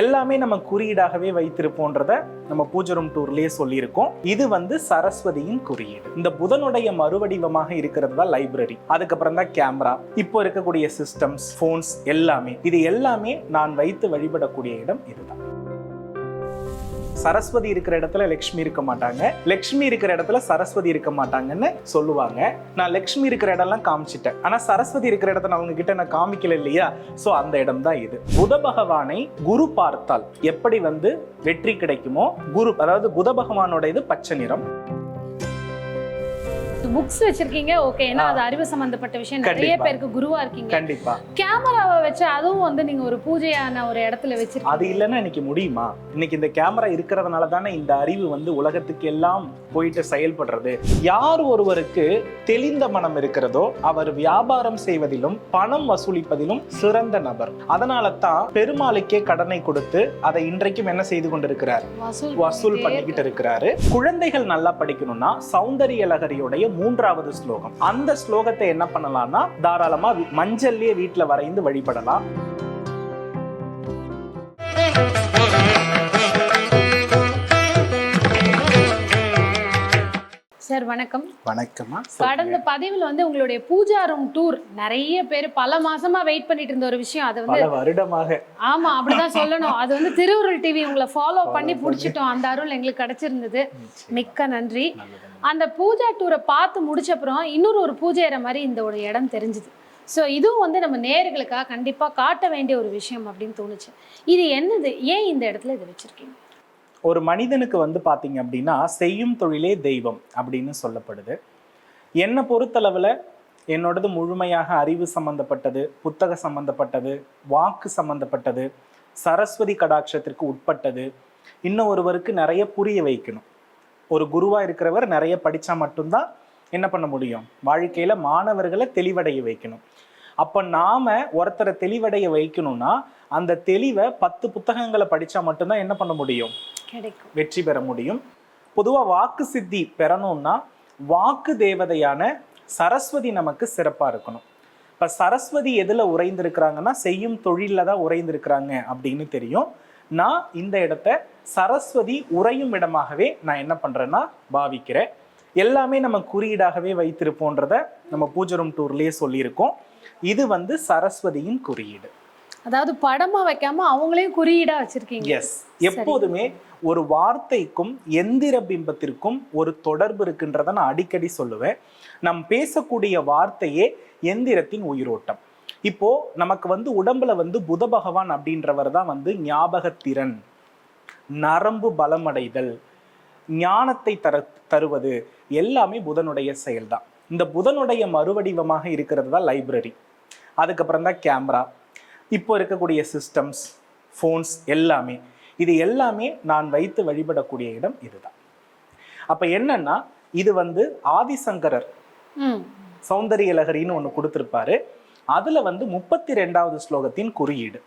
எல்லாமே நம்ம குறியீடாகவே வைத்திருப்போன்றத நம்ம பூஜரும் டூர்லயே சொல்லியிருக்கோம். இது வந்து சரஸ்வதியின் குறியீடு. இந்த புதனுடைய மறுவடிவமாக இருக்கிறது தான் லைப்ரரி அதுக்கப்புறம் தான் கேமரா இப்போ இருக்கக்கூடிய சிஸ்டம்ஸ் ஃபோன்ஸ் எல்லாமே. இது எல்லாமே நான் வைத்து வழிபடக்கூடிய இடம் இதுதான். சரஸ்வதி இருக்கிற இடத்துல லக்ஷ்மி இருக்க மாட்டாங்க. லக்ஷ்மி இருக்கிற இடத்துல சரஸ்வதி இருக்க மாட்டாங்கன்னு சொல்லுவாங்க. நான் லக்ஷ்மி இருக்கிற இடம்லாம் காமிச்சிட்டேன். ஆனா சரஸ்வதி இருக்கிற இடத்த நான் அவங்க கிட்ட நான் காமிக்கல இல்லையா? சோ அந்த இடம் தான் இது. புத பகவானை குரு பார்த்தால் எப்படி வந்து வெற்றி கிடைக்குமோ? குரு அதாவது புத பகவானோட இது பச்சை நிறம். புக்ஸ் வச்சிருக்கீங்க? ஓகே ஏன்னா அது அறிவு சம்பந்தப்பட்ட விஷயம். நிறைய. பேருக்கு குருவா இருக்கீங்க. கண்டிப்பா. கேமராவை வச்சு அதுவும் வந்து நீங்க ஒரு பூஜையான ஒரு இடத்துல அது வச்சிருக்கீங்க இல்லைன்னா இன்னைக்கு முடியுமா? இன்னைக்கு இந்த கேமரா இருக்கிறதுனால தானே இந்த அறிவு வந்து உலகத்துக்கு எல்லாம் போயிட்டு செயல்படுறது. யார் ஒருவருக்கு தெளிந்த மனம் இருக்கிறதோ அவர் வியாபாரம் செய்வதிலும் பணம் வசூலிப்பதிலும் சிறந்த நபர். அதனால தான் பெருமாளுக்கே கடனை கொடுத்து அதை இன்றைக்கும் என்ன செய்து கொண்டிருக்கிறார்? வசூல் பண்ணிக்கிட்டு இருக்கிறாரு. குழந்தைகள் நல்லா படிக்கணும்னா சௌந்தரிய லகரியுடைய மூன்றாவது ஸ்லோகம். அந்த ஸ்லோகத்தை என்ன பண்ணலாம்னா தாராளமா மஞ்சள்லயே வீட்டுல வரைந்து வழிபடலாம். சார் வணக்கம். வணக்கமா கடந்த பதிவுல வந்து உங்களுடைய பூஜா ரூம் டூர் நிறைய பேர் பல மாசமா வெயிட் பண்ணிட்டு இருந்த ஒரு விஷயம். அது வந்து வருடமாக. ஆமா அப்படிதான் சொல்லணும். அது வந்து திருவுருள் டிவி உங்களை ஃபாலோ பண்ணி புடிச்சிட்டோம். அந்த அருள் எங்களுக்கு கிடைச்சிருந்தது. மிக்க நன்றி. அந்த பூஜா டூரை பார்த்து முடிச்சப்புறம் இன்னொரு ஒரு பூஜைற மாதிரி இந்த ஒரு இடம் தெரிஞ்சுது. ஸோ இதுவும் வந்து நம்ம நேர்களுக்காக கண்டிப்பாக காட்ட வேண்டிய ஒரு விஷயம் அப்படின்னு தோணுச்சு. இது என்னது? ஏன் இந்த இடத்துல இதை வச்சுருக்கீங்க? ஒரு மனிதனுக்கு வந்து பார்த்தீங்க அப்படின்னா செய்யும் தொழிலே தெய்வம் அப்படின்னு சொல்லப்படுது. என்னை பொறுத்தளவில் என்னோடது முழுமையாக அறிவு சம்பந்தப்பட்டது புத்தக சம்பந்தப்பட்டது வாக்கு சம்பந்தப்பட்டது சரஸ்வதி கடாட்சத்திற்கு உட்பட்டது. இன்னும் ஒருவருக்கு நிறைய புரிய வைக்கணும். ஒரு குருவா இருக்கிறவர் நிறைய படிச்சா மட்டும்தான் என்ன பண்ண முடியும்? வாழ்க்கையில மாணவர்களை தெளிவடைய வைக்கணும். அப்ப நாம ஒருத்தரை தெளிவடைய வைக்கணும்னா அந்த தெளிவை பத்து புத்தகங்களை படிச்சா மட்டும்தான் என்ன பண்ண முடியும்? கிடைக்கும். வெற்றி பெற முடியும். பொதுவா வாக்கு சித்தி பெறணும்னா வாக்கு தேவதையான சரஸ்வதி நமக்கு சிறப்பா இருக்கணும். இப்ப சரஸ்வதி எதுல உறைந்திருக்கிறாங்கன்னா செய்யும் தொழில்ல தான் உறைந்திருக்கிறாங்க அப்படின்னு தெரியும். நான் இந்த இடத்த சரஸ்வதி உறையும் இடமாகவே நான் என்ன பண்றேன்னா பாவிக்கிறேன். எல்லாமே நம்ம குறியீடாகவே வைத்திருப்போன்றத நம்ம பூஜை ரூம் டூர்லயே சொல்லியிருக்கோம். இது வந்து சரஸ்வதியின் குறியீடு. அதாவது படமா வைக்காம அவங்களையும் குறியீடா வச்சிருக்கீங்க. எஸ் எப்போதுமே ஒரு வார்த்தைக்கும் எந்திர பிம்பத்திற்கும் ஒரு தொடர்பு இருக்குன்றத நான் அடிக்கடி சொல்லுவேன். நம் பேசக்கூடிய வார்த்தையே எந்திரத்தின் உயிரோட்டம். இப்போ நமக்கு வந்து உடம்புல வந்து புத பகவான் அப்படின்றவர் தான் வந்து ஞாபகத்திறன் நரம்பு பலமடைதல் ஞானத்தை தர தருவது எல்லாமே புதனுடைய செயல்தான். இந்த புதனுடைய மறுவடிவமாக இருக்கிறது தான் லைப்ரரி. அதுக்கப்புறம் தான் கேமரா. இப்போ இருக்கக்கூடிய சிஸ்டம்ஸ் ஃபோன்ஸ் எல்லாமே. இது எல்லாமே நான் வைத்து வழிபடக்கூடிய இடம் இதுதான். அப்ப என்னன்னா இது வந்து ஆதிசங்கரர் சௌந்தரிய லகரின்னு ஒன்று கொடுத்துருப்பாரு. அதுல வந்து முப்பத்தி ரெண்டாவது ஸ்லோகத்தின் குறியீடு.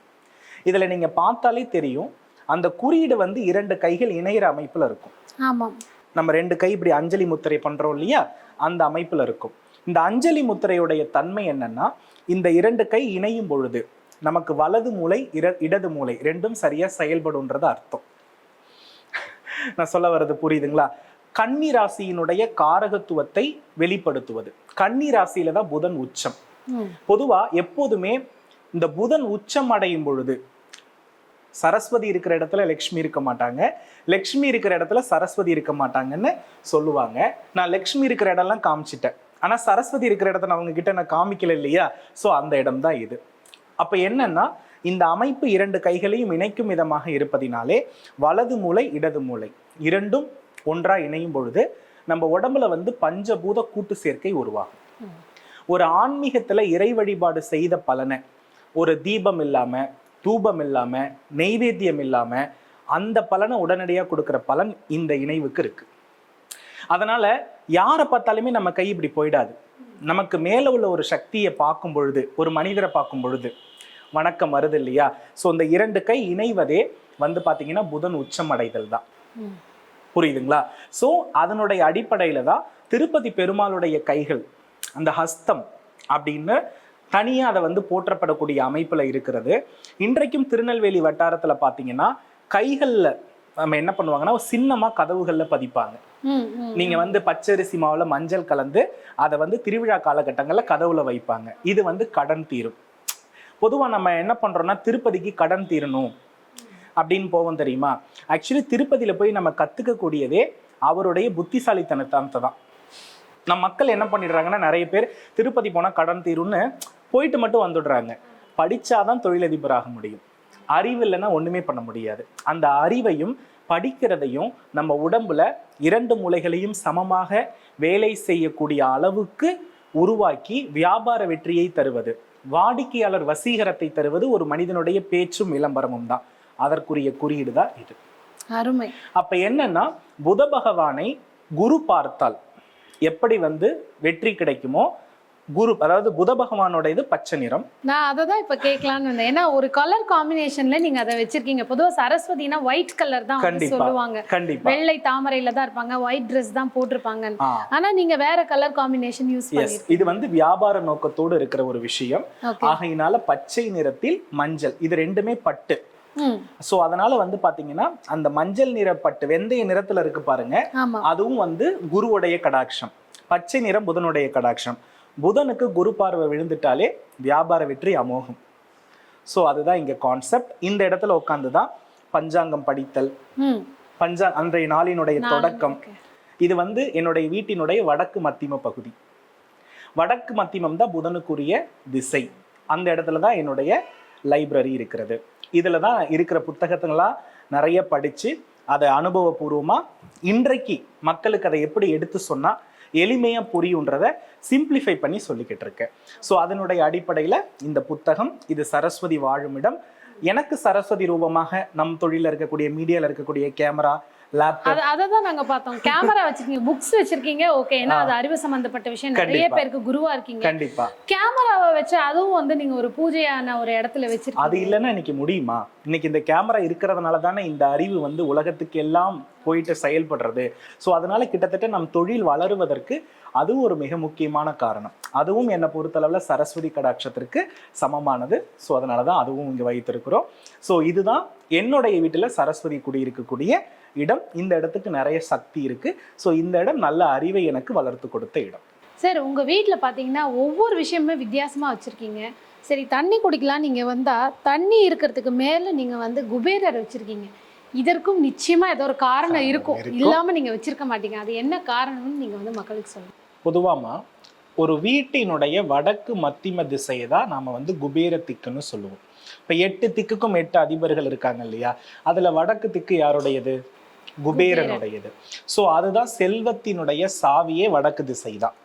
இதுல நீங்க பார்த்தாலே தெரியும் அந்த குறியீடு வந்து இரண்டு கைகள் இணையிற அமைப்புல இருக்கும். ஆமாம் நம்ம ரெண்டு கை இப்படி அஞ்சலி முத்திரை பண்றோம் இல்லையா? அந்த அமைப்புல இருக்கும். இந்த அஞ்சலி முத்திரையுடைய தன்மை என்னன்னா இந்த இரண்டு கை இணையும் பொழுது நமக்கு வலது மூளை இர இடது மூளை ரெண்டும் சரியா செயல்படும்ன்றது அர்த்தம். நான் சொல்ல வர்றது புரியுதுங்களா? கன்னி ராசியினுடைய காரகத்துவத்தை வெளிப்படுத்துவது. கன்னி ராசியில தான் புதன் உச்சம். பொதுவா எப்போதுமே இந்த புதன் உச்சம் அடையும் பொழுது சரஸ்வதி இருக்கிற இடத்துல லக்ஷ்மி இருக்க மாட்டாங்க. லக்ஷ்மி இருக்கிற இடத்துல சரஸ்வதி இருக்க மாட்டாங்கன்னு சொல்லுவாங்க. நான் லக்ஷ்மி இருக்கிற இடம்லாம் காமிச்சிட்டேன். ஆனா சரஸ்வதி இருக்கிற இடத்த நான் அவங்க கிட்ட நான் காமிக்கல இல்லையா? சோ அந்த இடம் தான் இது. அப்ப என்னன்னா இந்த அமைப்பு இரண்டு கைகளையும் இணைக்கும் விதமாக இருப்பதினாலே வலது மூளை இடது மூளை இரண்டும் ஒன்றா இணையும் பொழுது நம்ம உடம்புல வந்து பஞ்சபூத கூட்டு சேர்க்கை உருவாகும். ஒரு ஆன்மீகத்துல இறை வழிபாடு செய்த பலனை ஒரு தீபம் இல்லாம தூபம் இல்லாம நெய்வேத்தியம் இல்லாம அந்த பலனை உடனடியா கொடுக்கிற பலன் இந்த இணைவுக்கு இருக்கு. அதனால யாரை பார்த்தாலுமே நம்ம கை இப்படி போயிடாது. நமக்கு மேல உள்ள ஒரு சக்தியை பார்க்கும் பொழுது ஒரு மனிதரை பார்க்கும் பொழுது வணக்கம் வருது இல்லையா? ஸோ இந்த இரண்டு கை இணைவதே வந்து பாத்தீங்கன்னா புதன் உச்சம் அடைதல் தான். புரியுதுங்களா? ஸோ அதனுடைய அடிப்படையில தான் திருப்பதி பெருமாளுடைய கைகள் அந்த ஹஸ்தம் அப்படின்னு தனியாக அதை வந்து போற்றப்படக்கூடிய அமைப்பில் இருக்கிறது. இன்றைக்கும் திருநெல்வேலி வட்டாரத்தில் பார்த்தீங்கன்னா கைகளில் நம்ம என்ன பண்ணுவாங்கன்னா ஒரு சின்னமாக கதவுகளில் பதிப்பாங்க. நீங்க வந்து பச்சரிசி மாவுல மஞ்சள் கலந்து அதை வந்து திருவிழா காலகட்டங்கள்ல கதவுல வைப்பாங்க. இது வந்து கடன் தீரும். பொதுவா நம்ம என்ன பண்றோம்னா திருப்பதிக்கு கடன் தீரணும் அப்படின்னு போவோம் தெரியுமா? ஆக்சுவலி திருப்பதியில போய் நம்ம கத்துக்கக்கூடியதே அவருடைய புத்திசாலித்தனத்தை தான். நம்ம மக்கள் என்ன பண்ணிடுறாங்கன்னா நிறைய பேர் திருப்பதி போனா கடன் தீரும்னு போயிட்டு மட்டும் வந்துடுறாங்க. படிச்சாதான் தொழிலதிபர் ஆக முடியும். அறிவு இல்லைன்னா ஒண்ணுமே பண்ண முடியாது. அந்த அறிவையும் படிக்கிறதையும் நம்ம உடம்புல இரண்டு மூலைகளையும் சமமாக வேலை செய்யக்கூடிய அளவுக்கு உருவாக்கி வியாபார வெற்றியை தருவது வாடிக்கையாளர் வசீகரத்தை தருவது ஒரு மனிதனுடைய பேச்சும் விளம்பரமும் தான். அதற்குரிய குறியீடு தான் இது. அருமை. அப்ப என்னன்னா புத பகவானை குரு பார்த்தால் எப்படி வந்து வெற்றி கிடைக்குமோ குரு அதாவது புத பகவானோட இது பச்சை நிறம். நான் அதை தான் இப்போ கேட்கலான்னு வந்தேன் ஏன்னா ஒரு கலர் காம்பினேஷன்ல நீங்க அதை வச்சிருக்கீங்க. பொதுவா சரஸ்வதினா ஒயிட் கலர் தான். சொல்லுவாங்க. கண்டிப்பா. வெள்ளை தாமரையில தான் இருப்பாங்க ஒயிட் Dress தான் போட்டிருப்பாங்க ஆனா நீங்க வேற கலர் காம்பினேஷன் யூஸ் எஸ் இது வந்து வியாபார நோக்கத்தோடு இருக்கிற ஒரு விஷயம். ஆகையினால பச்சை நிறத்தில் மஞ்சள். இது ரெண்டுமே பட்டு. சோ அதனால வந்து பாத்தீங்கன்னா அந்த மஞ்சள் நிற பட்டு வெந்தய நிறத்துல இருக்கு பாருங்க. அதுவும் வந்து குருவுடைய கடாட்சம். பச்சை நிறம் புதனுடைய கடாட்சம். புதனுக்கு குரு பார்வை விழுந்துட்டாலே வியாபார வெற்றி அமோகம். ஸோ அதுதான் இங்க கான்செப்ட் இந்த இடத்துல உட்காந்து தான் பஞ்சாங்கம் படித்தல். பஞ்சா அன்றைய நாளினுடைய தொடக்கம். இது வந்து என்னுடைய வீட்டினுடைய வடக்கு மத்திம பகுதி. வடக்கு மத்திமம் தான் புதனுக்குரிய திசை. அந்த இடத்துல தான் என்னுடைய லைப்ரரி இருக்கிறது. இதில் தான் இருக்கிற புத்தகத்துங்களா நிறைய படித்து அதை அனுபவபூர்வமாக இன்றைக்கு மக்களுக்கு அதை எப்படி எடுத்து சொன்னால் எளிமையாக புரியுன்றத சிம்பிளிஃபை பண்ணி சொல்லிக்கிட்டு இருக்கேன். ஸோ அதனுடைய அடிப்படையில் இந்த புத்தகம் இது சரஸ்வதி வாழும் இடம் எனக்கு சரஸ்வதி ரூபமாக நம் தொழிலில் இருக்கக்கூடிய மீடியாவில் இருக்கக்கூடிய கேமரா அத அதை தான் நாங்க பார்த்தோம். கேமரா வச்சிருக்கீங்க புக்ஸ் வச்சிருக்கீங்க ஓகே ஏன்னா அது அறிவு சம்பந்தப்பட்ட விஷயம். நிறைய. பேருக்கு குருவா இருக்கீங்க. கண்டிப்பா. கேமராவை வச்சு அதுவும் வந்து நீங்க ஒரு பூஜையான ஒரு இடத்துல அது வச்சிருக்கீங்க இல்லைன்னா இன்னைக்கு முடியுமா? இன்னைக்கு இந்த கேமரா இருக்கிறதுனால தானே இந்த அறிவு வந்து உலகத்துக்கு எல்லாம் போயிட்டு செயல்படுறது. ஸோ அதனால கிட்டத்தட்ட நம் தொழில் வளருவதற்கு அதுவும் ஒரு மிக முக்கியமான காரணம். அதுவும் என்னை பொறுத்தளவில் சரஸ்வதி கடாட்சத்திற்கு சமமானது. ஸோ அதனால தான் அதுவும் இங்கே வைத்திருக்கிறோம். ஸோ இதுதான் என்னுடைய வீட்டில் சரஸ்வதி குடியிருக்கக்கூடிய இடம் இந்த இடத்துக்கு நிறைய சக்தி இருக்கு. ஸோ இந்த இடம் நல்ல அறிவை எனக்கு வளர்த்து கொடுத்த இடம். சார் உங்க வீட்ல பாத்தீங்கன்னா ஒவ்வொரு விஷயமுமே வித்தியாசமா வச்சிருக்கீங்க. சரி தண்ணி குடிக்கலாம் நீங்க வந்தா தண்ணி இருக்கிறதுக்கு மேல நீங்க வந்து குபேரர் வச்சிருக்கீங்க. இதற்கும் நிச்சயமா ஏதோ ஒரு காரணம் இருக்கும். இருக்கும். இல்லாம நீங்க வச்சிருக்க மாட்டீங்க. அது என்ன காரணம்னு நீங்க வந்து மக்களுக்கு சொல்லுங்க. பொதுவாமா ஒரு வீட்டினுடைய வடக்கு மத்திம திசையை தான் நாம வந்து குபேர திக்குன்னு சொல்லுவோம். இப்ப எட்டு திக்குக்கும் எட்டு அதிபர்கள் இருக்காங்க இல்லையா? அதுல வடக்கு திக்கு யாருடையது? குபேரனுடையது. ஸோ அதுதான் செல்வத்தினுடைய சாவியே வடக்கு திசை தான்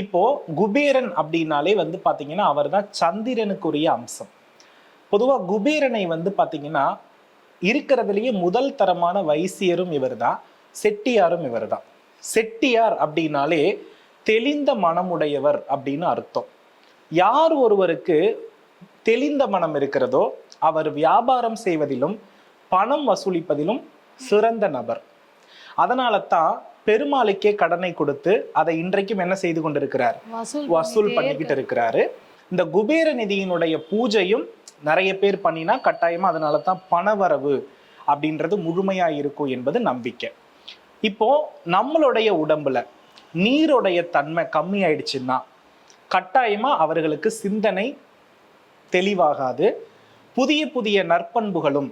இப்போ குபேரன் அப்படின்னாலே வந்து பார்த்தீங்கன்னா அவர் தான் சந்திரனுக்குரிய அம்சம். பொதுவாக குபேரனை வந்து பார்த்தீங்கன்னா இருக்கிறதுலேயே முதல் தரமான வைசியரும் இவர் தான் செட்டியாரும் இவர் தான் செட்டியார் அப்படின்னாலே தெளிந்த மனமுடையவர் அப்படின்னு அர்த்தம். யார் ஒருவருக்கு தெளிந்த மனம் இருக்கிறதோ அவர் வியாபாரம் செய்வதிலும் பணம் வசூலிப்பதிலும் சிறந்த நபர். அதனால தான் பெருமாளுக்கே கடனை கொடுத்து அதை இன்றைக்கும் என்ன செய்து கொண்டிருக்கிறார்? வசூல் பண்ணிக்கிட்டு இருக்கிறாரு. இந்த குபேர நிதியினுடைய பூஜையும் நிறைய பேர் பண்ணினா கட்டாயமா அதனால தான் பணவரவு அப்படின்றது முழுமையா இருக்கும் என்பது நம்பிக்கை. இப்போ நம்மளுடைய உடம்புல நீருடைய தன்மை கம்மி ஆயிடுச்சுன்னா கட்டாயமா அவர்களுக்கு சிந்தனை தெளிவாகாது. புதிய புதிய நற்பண்புகளும்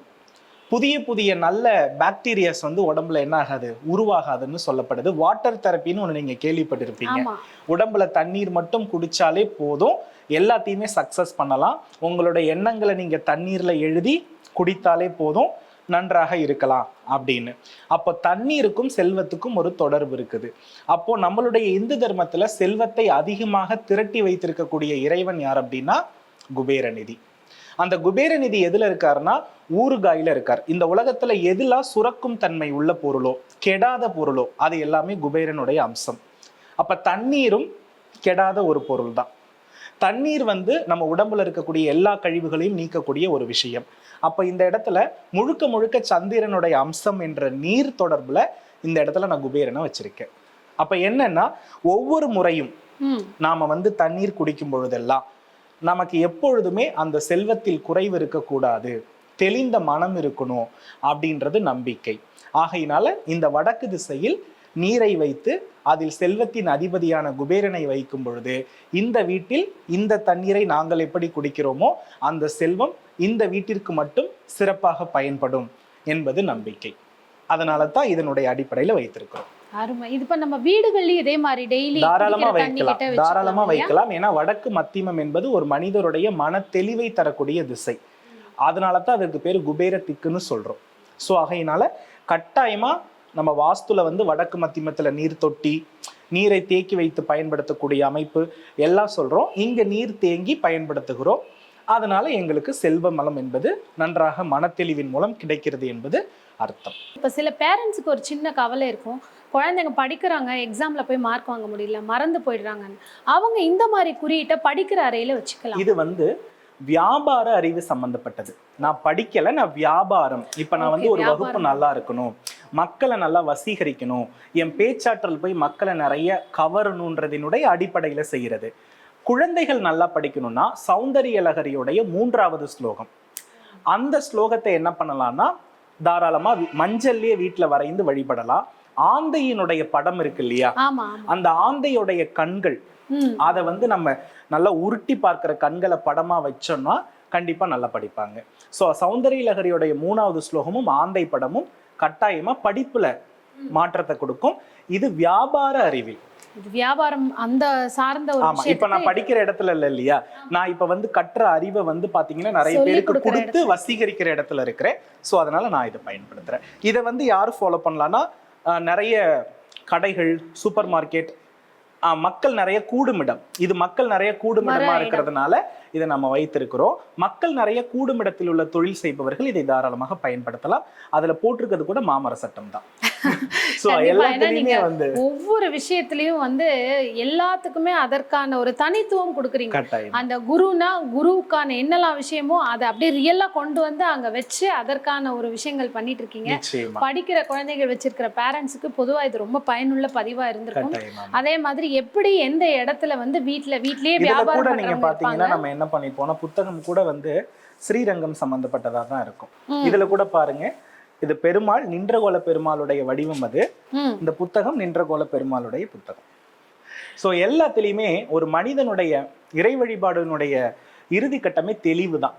புதிய புதிய நல்ல பாக்டீரியாஸ் வந்து உடம்புல என்ன ஆகாது? உருவாகாதுன்னு சொல்லப்படுது. வாட்டர் தெரப்பின்னு ஒன்று நீங்க கேள்விப்பட்டிருப்பீங்க. உடம்புல தண்ணீர் மட்டும் குடிச்சாலே போதும். எல்லாத்தையுமே சக்சஸ் பண்ணலாம். உங்களுடைய எண்ணங்களை நீங்க தண்ணீர்ல எழுதி குடித்தாலே போதும். நன்றாக இருக்கலாம் அப்படின்னு. அப்போ தண்ணீருக்கும் செல்வத்துக்கும் ஒரு தொடர்பு இருக்குது. அப்போ நம்மளுடைய இந்து தர்மத்துல செல்வத்தை அதிகமாக திரட்டி வைத்திருக்கக்கூடிய இறைவன் யார் அப்படின்னா குபேரநிதி. அந்த குபேரநிதி எதுல இருக்காருன்னா ஊறுகாயில இருக்கார். இந்த உலகத்துல எதுலாம் சுரக்கும் தன்மை உள்ள பொருளோ கெடாத பொருளோ அது எல்லாமே குபேரனுடைய அம்சம். அப்ப தண்ணீரும் கெடாத ஒரு பொருள் தான் தண்ணீர் வந்து நம்ம உடம்புல இருக்கக்கூடிய எல்லா கழிவுகளையும் நீக்கக்கூடிய ஒரு விஷயம். அப்ப இந்த இடத்துல முழுக்க முழுக்க சந்திரனுடைய அம்சம் என்ற நீர் தொடர்புல இந்த இடத்துல நான் குபேரனை வச்சிருக்கேன். அப்ப என்னன்னா ஒவ்வொரு முறையும் நாம வந்து தண்ணீர் குடிக்கும் பொழுதெல்லாம் நமக்கு எப்பொழுதுமே அந்த செல்வத்தில் குறைவு இருக்கக்கூடாது. தெளிந்த மனம் இருக்கணும் அப்படின்றது நம்பிக்கை. ஆகையினால இந்த வடக்கு திசையில் நீரை வைத்து அதில் செல்வத்தின் அதிபதியான குபேரனை வைக்கும் பொழுது இந்த வீட்டில் இந்த தண்ணீரை நாங்கள் எப்படி குடிக்கிறோமோ அந்த செல்வம் இந்த வீட்டிற்கு மட்டும் சிறப்பாக பயன்படும் என்பது நம்பிக்கை. அதனால தான் இதனுடைய அடிப்படையில் வைத்திருக்கிறோம். அருமை. இது இப்ப நம்ம வீடுகள்லயும் இதே மாதிரி டெய்லி தாராளமா வைக்கலாம். தாராளமா வைக்கலாம். ஏன்னா வடக்கு மத்தியமம் என்பது ஒரு மனிதருடைய மன தெளிவை தரக்கூடிய திசை. அதனால தான் அதற்கு பேர் குபேர திக்குன்னு சொல்றோம். ஸோ ஆகையினால கட்டாயமா நம்ம வாஸ்துல வந்து வடக்கு மத்தியமத்துல நீர் தொட்டி நீரை தேக்கி வைத்து பயன்படுத்தக்கூடிய அமைப்பு எல்லாம் சொல்றோம். இங்க நீர் தேங்கி பயன்படுத்துகிறோம். அதனால எங்களுக்கு செல்வ மலம் என்பது நன்றாக மனத்தெளிவின் மூலம் கிடைக்கிறது என்பது அர்த்தம். இப்ப சில பேரண்ட்ஸுக்கு ஒரு சின்ன கவலை இருக்கும். குழந்தைங்க படிக்கிறாங்க எக்ஸாம்ல போய் மார்க் வாங்க முடியல மறந்து போயிடுறாங்கன்னு. அவங்க இந்த மாதிரி குறியீட்டை படிக்கிற அறையில வச்சுக்கலாம். இது வந்து வியாபார அறிவு சம்பந்தப்பட்டது. நான் படிக்கல நான் வியாபாரம். இப்ப நான் வந்து ஒரு வகுப்பு. நல்லா இருக்கணும். மக்களை நல்லா வசீகரிக்கணும். என் பேச்சாற்றல் போய் மக்களை நிறைய கவரணுன்றதினுடைய அடிப்படையில செய்யறது. குழந்தைகள் நல்லா படிக்கணும்னா சௌந்தரிய லகரியுடைய மூன்றாவது ஸ்லோகம். அந்த ஸ்லோகத்தை என்ன பண்ணலாம்னா தாராளமா மஞ்சள்லயே வீட்டுல வரைந்து வழிபடலாம். ஆந்தையினுடைய படம் இருக்கு இல்லையா? அந்த ஆந்தையுடைய கண்கள் அதை வந்து நம்ம நல்லா உருட்டி பார்க்கிற கண்களை படமா வச்சோம்னா கண்டிப்பா நல்லா படிப்பாங்க. ஸோ சௌந்தரிய லகரியோடைய மூணாவது ஸ்லோகமும் ஆந்தை படமும் கட்டாயமா படிப்புல மாற்றத்தை கொடுக்கும். இது வியாபார அறிவில். வியாபாரம் அந்த சார்ந்த ஒரு ஆமா இப்ப நான் படிக்கிற இடத்துல இல்ல இல்லையா? நான் இப்ப வந்து கற்ற அறிவை வந்து பாத்தீங்கன்னா நிறைய பேருக்கு கொடுத்து வசீகரிக்கிற இடத்துல இருக்கிறேன். சோ அதனால நான் இதை பயன்படுத்துறேன். இதை வந்து யாரு ஃபாலோ பண்ணலாம்னா நிறைய கடைகள் சூப்பர் மார்க்கெட் மக்கள் நிறைய கூடுமிடம். இது மக்கள் நிறைய கூடுமிடமா. இருக்கிறதுனால இதை நம்ம வைத்திருக்கிறோம். மக்கள் நிறைய கூடுமிடத்தில் உள்ள தொழில் செய்பவர்கள் இதை தாராளமாக பயன்படுத்தலாம். அதுல போட்டிருக்கிறது கூட மாமர சட்டம் தான். நீங்க ஒவ்வொரு விஷயத்திலயும் வந்து எல்லாத்துக்குமே அதற்கான ஒரு தனித்துவம் கொடுக்குறீங்க. அந்த குருனா குருவுக்கான என்னெல்லாம் விஷயமோ அதை அப்படியே ரியலா கொண்டு வந்து அங்க வச்சு அதற்கான ஒரு விஷயங்கள் பண்ணிட்டு இருக்கீங்க. படிக்கிற குழந்தைகள் வச்சிருக்கிற பேரண்ட்ஸுக்கு பொதுவா இது ரொம்ப பயனுள்ள பதிவா இருந்திருக்கும். அதே மாதிரி எப்படி எந்த இடத்துல வந்து வீட்ல வீட்லயே வியாபாரம் நீங்க பாத்தீங்கன்னா நம்ம என்ன பண்ணிப்போம்னா புத்தகம் கூட வந்து ஸ்ரீரங்கம் சம்பந்தப்பட்டதா தான் இருக்கும். இதுல கூட பாருங்க இது பெருமாள் நின்றகோல பெருமாளுடைய வடிவம் அது. இந்த புத்தகம் நின்றகோல பெருமாளுடைய புத்தகம். சோ எல்லாத்துலயுமே ஒரு மனிதனுடைய இறை வழிபாடுனுடைய இறுதி கட்டமே தெளிவு தான்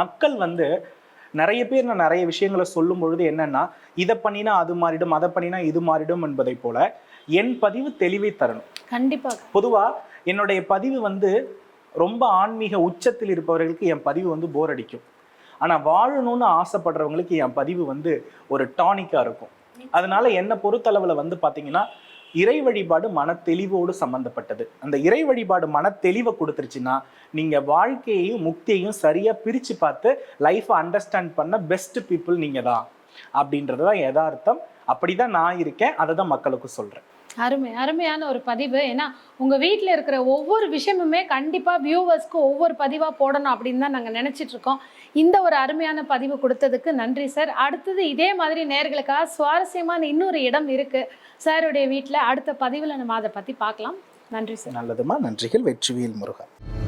மக்கள் வந்து நிறைய பேர் நான் நிறைய விஷயங்களை சொல்லும் பொழுது என்னன்னா இதை பண்ணினா அது மாறிடும் அதை பண்ணினா இது மாறிடும் என்பதை போல என் பதிவு தெளிவை தரணும். கண்டிப்பா. பொதுவா என்னுடைய பதிவு வந்து ரொம்ப ஆன்மீக உச்சத்தில் இருப்பவர்களுக்கு என் பதிவு வந்து போர் அடிக்கும். ஆனால் வாழணும்னு ஆசைப்படுறவங்களுக்கு என் பதிவு வந்து ஒரு டானிக்காக இருக்கும். அதனால என்னை பொறுத்தளவில் வந்து பார்த்தீங்கன்னா இறை வழிபாடு மன தெளிவோடு சம்பந்தப்பட்டது. அந்த இறை வழிபாடு மன தெளிவை கொடுத்துருச்சுன்னா நீங்கள் வாழ்க்கையையும் முக்தியையும் சரியாக பிரித்து பார்த்து லைஃப்பை அண்டர்ஸ்டாண்ட் பண்ண பெஸ்ட் பீப்புள் நீங்கள் தான் அப்படின்றது தான் யதார்த்தம். அப்படிதான் நான் இருக்கேன். அதை தான் மக்களுக்கு சொல்கிறேன் அருமை அருமையான ஒரு பதிவு. ஏன்னா உங்க வீட்டில் இருக்கிற ஒவ்வொரு விஷயமுமே கண்டிப்பாக வியூவர்ஸ்க்கு ஒவ்வொரு பதிவாக போடணும் அப்படின்னு தான் நாங்கள் நினைச்சிட்டு இருக்கோம். இந்த ஒரு அருமையான பதிவு கொடுத்ததுக்கு நன்றி சார் அடுத்தது இதே மாதிரி நேர்களுக்காக சுவாரஸ்யமான இன்னொரு இடம் இருக்கு. சாருடைய வீட்டில் அடுத்த பதிவில் நம்ம அதை பத்தி பார்க்கலாம். நன்றி சார் நல்லதுமா? நன்றிகள். வெற்றிவேல் முருகன்.